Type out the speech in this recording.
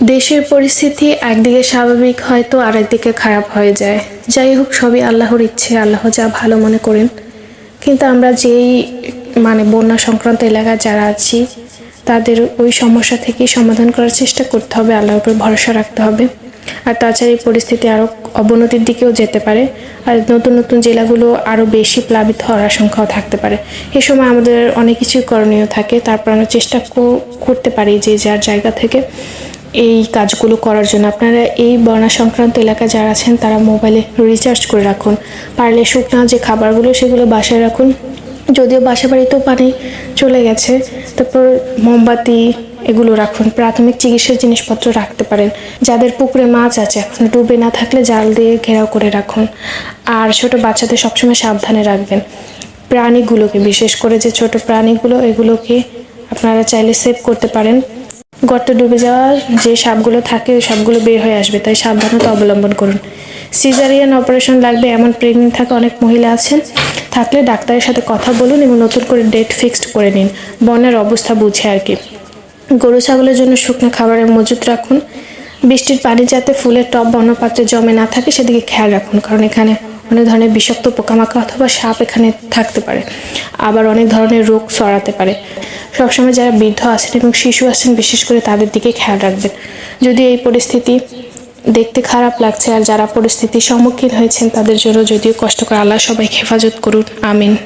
দেশের পরিস্থিতি একদিকে স্বাভাবিক, হয়তো আরেকদিকে খারাপ হয়ে যায়। যাই হোক, সবই আল্লাহর ইচ্ছে, আল্লাহ যা ভালো মনে করেন। কিন্তু আমরা যেই মানে বন্যা সংক্রান্ত এলাকায় যারা আছি, তাদের ওই সমস্যা থেকে সমাধান করার চেষ্টা করতে হবে, আল্লাহর উপর ভরসা রাখতে হবে। আর তাছাড়া এই পরিস্থিতি আরও অবনতির দিকেও যেতে পারে। আর নতুন নতুন জেলাগুলো আরও বেশি প্লাবিত হওয়ার আশঙ্কাও থাকতে পারে। এ সময় আমাদের অনেক কিছুই করণীয় থাকে, তারপর আমরা চেষ্টা করতে পারি যে যার জায়গা থেকে। এই কাজগুলো করার জন্য। আপনারা এই বন্যা সংক্রান্ত এলাকায় যারা আছেন, তারা মোবাইলে রিচার্জ করে রাখুন। পারলে শুকনা যে খাবারগুলো, সেগুলো বাসায় রাখুন। যদিও বাসা বাড়িতেও পানি চলে গেছে, তারপর মোমবাতি এগুলো রাখুন। প্রাথমিক চিকিৎসার জিনিসপত্র রাখতে পারেন। যাদের পুকুরে মাছ আছে, এখন ডুবে না থাকলে জাল দিয়ে ঘেরাও করে রাখুন। আর ছোট বাচ্চাদের সবসময় সাবধানে রাখবেন। প্রাণীগুলোকে, বিশেষ করে যে ছোট প্রাণীগুলো, এগুলোকে আপনারা চাইলে সেভ করতে পারেন। গর্তে ডুবে যাওয়া যে সাপগুলো থাকে, ওই সাপগুলো বের হয়ে আসবে। তাই সাবধানতা অবলম্বন করুন। সিজারিয়ান অপারেশন লাগবে এমন প্রেগনেন্ট থাকা অনেক মহিলা আছেন। থাকলে ডাক্তারের সাথে কথা বলুন এবং নতুন করে ডেট ফিক্সড করে নিন। বনের অবস্থা বুঝে আর কি। গরু ছাগলের জন্য শুকনো খাবারের মজুত রাখুন। বৃষ্টির পানি যাতে ফুলের টব বন্যপাত্রে জমে না থাকে, সেদিকে খেয়াল রাখুন। কারণ এখানে অনেক ধরনের বিষাক্ত পোকামাকড় অথবা সাপ এখানে থাকতে পারে। আবার অনেক ধরনের রোগ ছড়াতে পারে। সবসময় যারা বৃদ্ধ আছেন এবং শিশু আছেন, বিশেষ করে তাদের দিকে খেয়াল রাখবেন। যদি এই পরিস্থিতি দেখতে খারাপ লাগছে আর যারা পরিস্থিতির সম্মুখীন হয়েছেন, তাদের জন্য যদিও কষ্ট করে আল্লাহ সবাইকে হেফাজত করুন। আমিন।